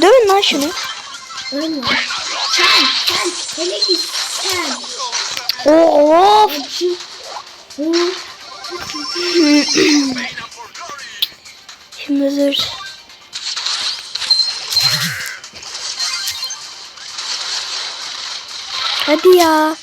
Dövün lan şunu. Ölme. Sen, sen, hele git sen. Of. Şimdi dur. Hadi ya.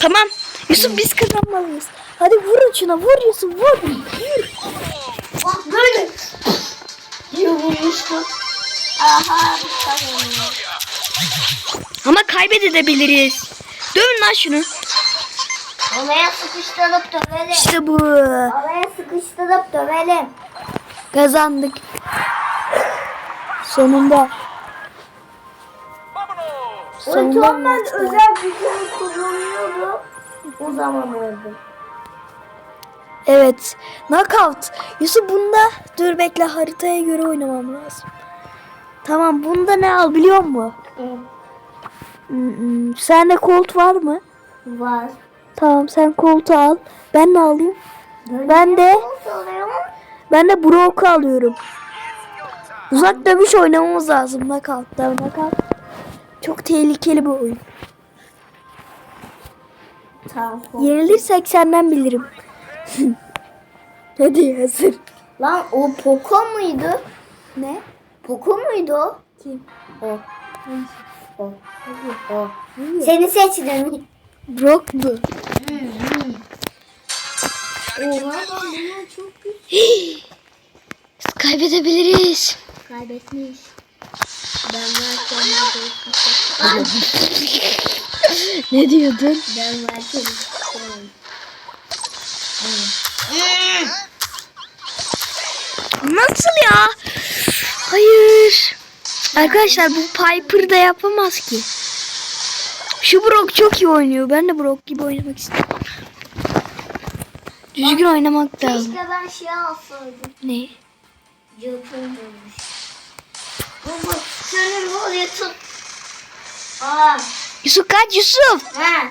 Tamam. Yusuf biz kazanmalıyız. Hadi vurun şuna vur Yusuf vur. Vur. Bak böyle. Aha. kazanıyor. Ama kaybedebiliriz. Dövün lan şunu. Olaya sıkıştırıp dövelim. İşte bu. Olaya sıkıştırıp dövelim. Kazandık. Sonunda. Sonunda Ultron ben özel gücümü kullanıyordum. O zaman öldüm. Evet. Knockout. Yusuf bunda dur bekle haritaya göre oynamam lazım. Tamam bunda ne al biliyor musun? Hmm, Sende kolt var mı? Var. Tamam sen koltu al. Ben ne alayım? Ben de ben de Brock'u alıyorum. Uzak dövüş oynamamız lazım. Knockout. Tabii knockout. Çok tehlikeli bir oyun. Tamam. Yenilirsek senden bilirim. Hadi hazır. Lan o Poco muydu? Ne? Poco muydu o? Kim? O. O. O. Seni seçtim. Brock bu. Oha ben bunu çok güzel Kaybedebiliriz. kaybetmiş. Ben varken Lan Ne diyordun? ben varken Nasıl ya? Hayır. Arkadaşlar bu Piper da yapamaz ki. Şu Brock çok iyi oynuyor. Ben de Brock gibi oynamak istiyorum. Düzgün oynamak lazım. Keşke ben şey alsaydım. Ne? Olmuş. Baba senin oraya tut. Aa. Yusuf kaç Yusuf. Ha.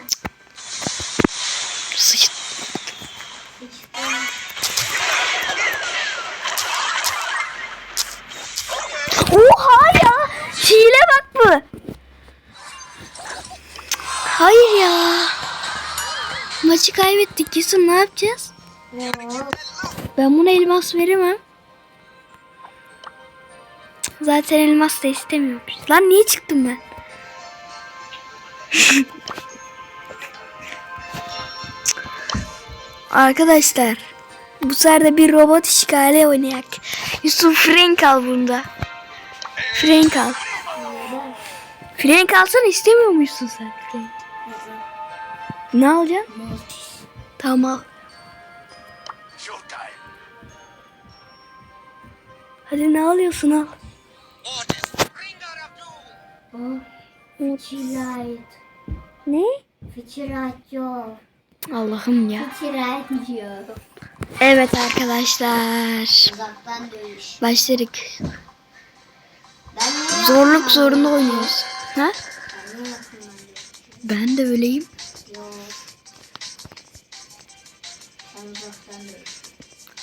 Oha ya. Hile bak bu. Hayır ya. Maçı kaybettik Yusuf ne yapacağız? Ya. Ben buna elmas veremem. Zaten elmas da istemiyormuş. Lan niye çıktım ben? Arkadaşlar bu sefer de bir robot işgali oynayak. Yusuf Frank al bunda. Frank al. Frank alsan istemiyor musun sen? Ne alacaksın? Tamam al. Hadi ne alıyorsun al. Fiçirayet. Ne? Fiçirayet yok. Allah'ım ya. Fiçirayet yok. Evet arkadaşlar. Uzaktan dövüş. Başladık. Zorluk zorunda oynuyoruz. Ha? Ben de öyleyim. Yok.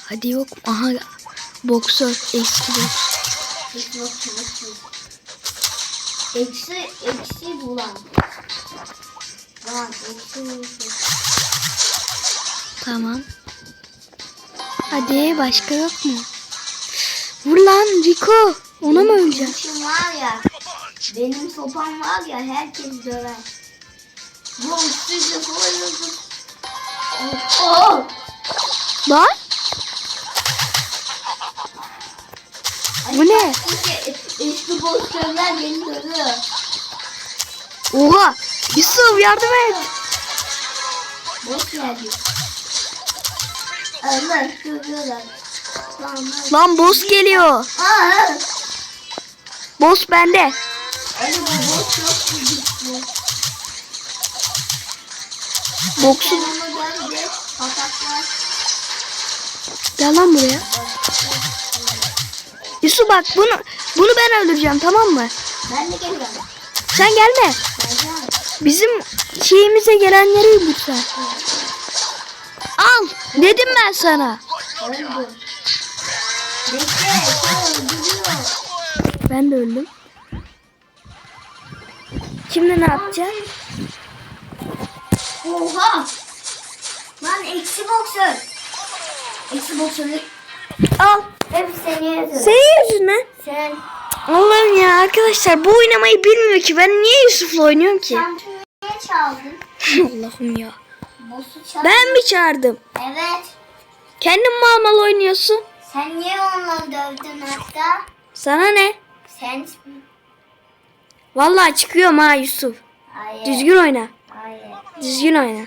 Hadi yok. Aha boksör eski boksör. Hiç yok hiç yok. Eksi, eksi bulan. Lan eksi eksi. Tamam. Hadi başka yok mu? Vur lan Rico. Ona mı öleceksin? Benim var ya. Benim sopam var ya herkes döver. Bu sizi koyuyorsun. Oh! Lan? Bu ne? Eski, eski boksörler beni dövüyor. Oha. Yusuf yardım et. Boks geldi. Allah dövüyorlar. Lan boss geliyor. Aa! Boss bende. Ali bu boks çok güçlü. Boksu. Gel lan buraya. Yusuf bak bunu bunu ben öldüreceğim tamam mı? Ben de geliyorum. Sen gelme. Geleceğim. Bizim şeyimize gelenleri yumurta. Al. Dedim ben sana. Ben de öldüm. Şimdi ne yapacağız? Oha. Lan eksi boksör. Eksi boksörü. Al. Hep seni yazıyor. Senin yüzünden. Sen. Allah'ım ya arkadaşlar bu oynamayı bilmiyor ki. Ben niye Yusuf'la oynuyorum ki? Sen niye çaldın? Allah'ım ya. Ben mi çağırdım? Evet. Kendin mal mal oynuyorsun. Sen niye onunla dövdün hatta? Sana ne? Sen... Vallahi çıkıyorum ha Yusuf. Hayır. Düzgün oyna. Hayır. Düzgün oyna.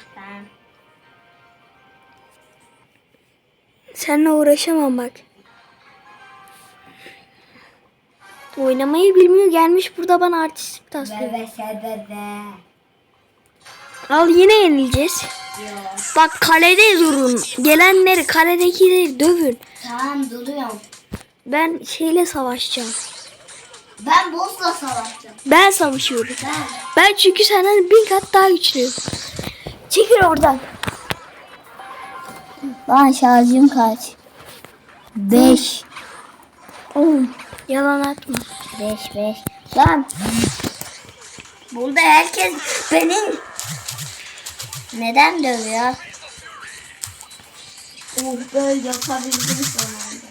Seninle uğraşamam bak. Oynamayı bilmiyor gelmiş burada bana artistik taslıyor. Al yine yenileceğiz. Yok. Bak kalede durun. Gelenleri kaledekileri dövün. Tamam duruyorum. Ben şeyle savaşacağım. Ben boss'la savaşacağım. Ben savaşıyorum. Ben. Ben çünkü senden bin kat daha güçlüyüm. Çekil oradan. Lan şarjım kaç? 5. Oğlum yalan atma. 5 5. Lan. Burada herkes benim. Neden dövüyor? Oh böyle yapabildim sonunda.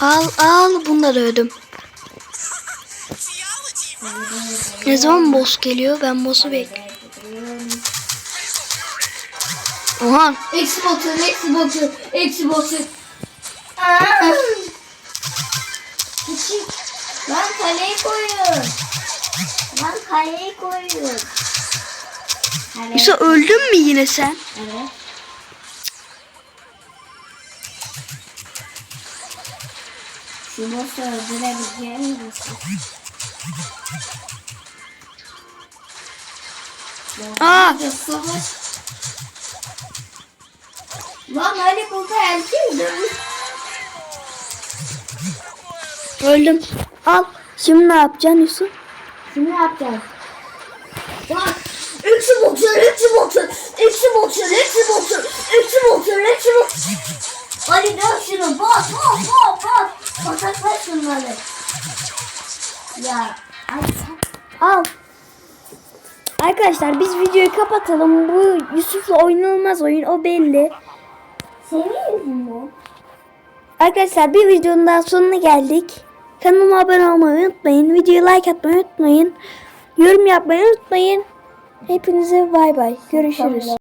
Al al bunları ödüm. Ne zaman boss geliyor? Ben boss'u bekliyorum. Oha. Eksi boksör, eksi boksör, eksi boksör. Küçük. Lan kaleyi koyun. Lan kaleyi koyun. Kale. Yusuf öldün mü yine sen? Evet. Şu boss'u öldürebileceğim misin? Aa. Savaş. Lan hani burada erkeğim dövüş. Öldüm. Al. Şimdi ne yapacaksın Yusuf? Şimdi ne yapacağız? Bak. Eksi boksör, eksi boksör, eksi boksör, eksi boksör, eksi boksör, eksi boksör. Hadi dön şunu, bas, bas, bas, bas. Patakla şunları. Ya, sen. Al. Arkadaşlar biz videoyu kapatalım. Bu Yusuf'la oynanılmaz oyun. O belli. Senin yüzünden. Arkadaşlar bir videonun daha sonuna geldik. Kanalıma abone olmayı unutmayın. Videoyu like atmayı unutmayın. Yorum yapmayı unutmayın. Hepinize bay bay. Görüşürüz.